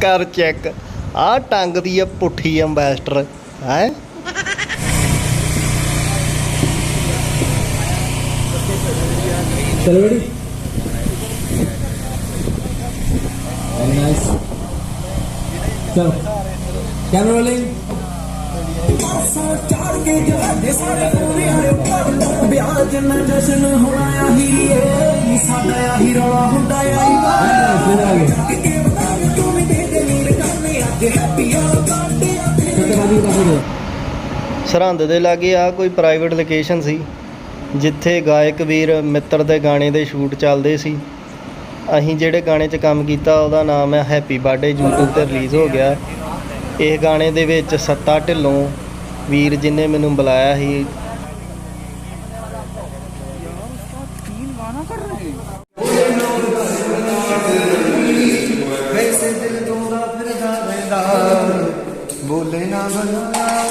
ਕਰ ਚੈੱਕ। ਆ ਟੰਗ ਦੀ ਆ ਪੁੱਠੀ ਐਮਬੈਸਟਰ ਹੈ? ਚਲੋ ਕੈਮਰਾ ਰੋਲਿੰਗ ਪਾਸੋਂ ਚੜ ਕੇ ਜਾਂਦੇ ਸਾਰੇ ਪੂਰੇ ਹਰੇ ਉੱਪਰ। ਵਿਆਹ ਜਨ ਜਸ਼ਨ ਹੋਣਾ ਆਹੀ ਏ। ਸਰਹੰਦ ਦੇ ਲਾਗੇ ਆ ਕੋਈ ਪ੍ਰਾਈਵੇਟ ਲੋਕੇਸ਼ਨ ਸੀ ਜਿੱਥੇ ਗਾਇਕ ਵੀਰ ਮਿੱਤਰ ਦੇ ਗਾਣੇ ਦੇ ਸ਼ੂਟ ਚੱਲਦੇ ਸੀ। ਅਸੀਂ ਜਿਹੜੇ ਗਾਣੇ 'ਚ ਕੰਮ ਕੀਤਾ ਉਹਦਾ ਨਾਮ ਹੈ ਹੈਪੀ ਬਰਥਡੇ YouTube ਤੇ ਰਿਲੀਜ਼ ਹੋ ਗਿਆ। ਇਹ ਗਾਣੇ ਦੇ ਵਿੱਚ ਸੱਤਾ ਢਿੱਲੋਂ ਵੀਰ ਜਿਨੇ ਮੈਨੂੰ ਬੁਲਾਇਆ ਸੀ ਵੈਸੇ ਦਿਲ ਤੋਰਾ ਫਿਰਦਾ ਰਹਿੰਦਾ। ਬੋਲੇ ਨਾ ਬੁਲਾਇਆ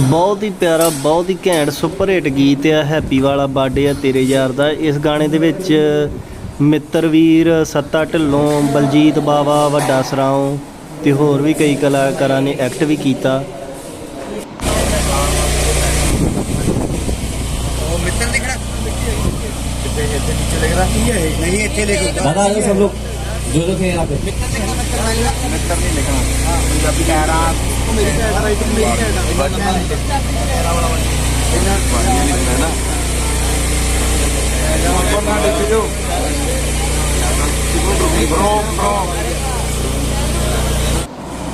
ਬਹੁਤ ਹੀ ਪਿਆਰਾ, ਬਹੁਤ ਹੀ ਘੈਂਟ ਸੁਪਰ ਹਿੱਟ ਗੀਤ ਆ, ਹੈਪੀ ਵਾਲਾ ਬਰਥਡੇ ਆ ਤੇਰੇ ਯਾਰ ਦਾ। ਇਸ ਗਾਣੇ ਦੇ ਵਿੱਚ ਮਿੱਤਰ ਵੀਰ, ਸੱਤਾ ਢਿੱਲੋਂ, ਬਲਜੀਤ ਬਾਵਾ, ਵੱਡਾ ਸਰਾਉ ਤੇ ਹੋਰ ਵੀ ਕਈ ਕਲਾਕਾਰਾਂ ਨੇ ਐਕਟ ਵੀ ਕੀਤਾ। ਨਹੀਂ ਇੱਥੇ ਲਿਖ दादा आ जाओ सब लोग जो लोग हैं यहाँ पे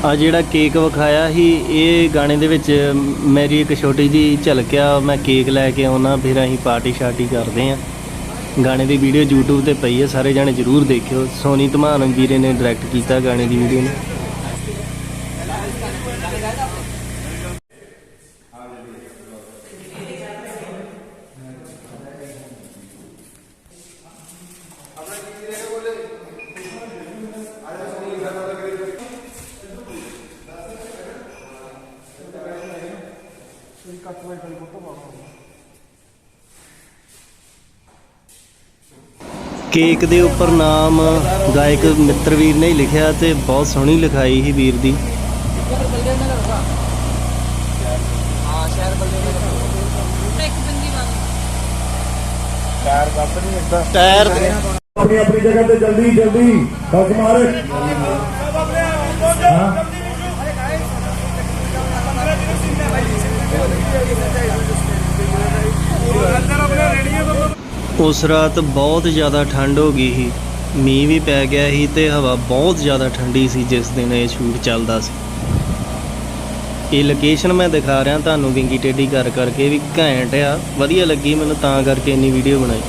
ਆ ਜਿਹੜਾ ਕੇਕ ਵਿਖਾਇਆ ਸੀ ਇਹ ਗਾਣੇ ਦੇ ਵਿੱਚ ਮੇਰੀ ਇੱਕ ਛੋਟੀ ਜੀ ਝਲਕ ਆ ਮੈਂ ਕੇਕ ਲੈ ਕੇ ਆਉਣਾ ਫਿਰ ਅਸੀਂ ਪਾਰਟੀ ਸ਼ਾਰਟੀ ਕਰਦੇ ਆ ਗਾਣੇ ਦੀ ਵੀਡੀਓ YouTube ਤੇ ਪਈ ਹੈ ਸਾਰੇ ਜਾਣੇ ਜਰੂਰ ਦੇਖਿਓ। ਸੋਨੀ ਧਮਾਨ ਵੀਰੇ ਨੇ ਡਾਇਰੈਕਟ ਕੀਤਾ ਗਾਣੇ ਦੀ ਵੀਡੀਓ ਨੂੰ। ਕੇਕ ਦੇ ਉੱਪਰ ਨਾਮ ਗਾਇਕ ਮਿੱਤਰ ਵੀਰ ਨੇ ਲਿਖਿਆ ਤੇ ਬਹੁਤ ਸੋਹਣੀ ਲਿਖਾਈ ਹੀ ਵੀਰ ਦੀ। ਟਾਇਰ ਕੱਪ ਨਹੀਂ ਇਦਾਂ ਟਾਇਰ ਆਪਣੀ ਜਗ੍ਹਾ ਤੇ ਜਲਦੀ ਜਲਦੀ। ਹੁਕਮ ਆ ਉਸ ਰਾਤ ਬਹੁਤ ਜ਼ਿਆਦਾ ਠੰਡ ਹੋ ਗਈ ਸੀ। ਮੀਂਹ ਵੀ ਪੈ ਗਿਆ ਸੀ ਤੇ ਹਵਾ ਬਹੁਤ ਜ਼ਿਆਦਾ ਠੰਡੀ ਸੀ, ਜਿਸ ਦਿਨ ਇਹ ਸ਼ੂਟ ਚੱਲਦਾ ਸੀ। ਇਹ ਲੋਕੇਸ਼ਨ ਮੈਂ ਦਿਖਾ ਰਿਹਾ, ਤੁਹਾਨੂੰ ਵਿੰਗੀ ਟੇਢੀ ਕਰ ਕਰਕੇ ਵੀ ਘੈਂਟ ਆ। ਵਧੀਆ ਲੱਗੀ ਮੈਨੂੰ ਤਾਂ ਕਰਕੇ ਇੰਨੀ ਵੀਡੀਓ ਬਣਾਈ।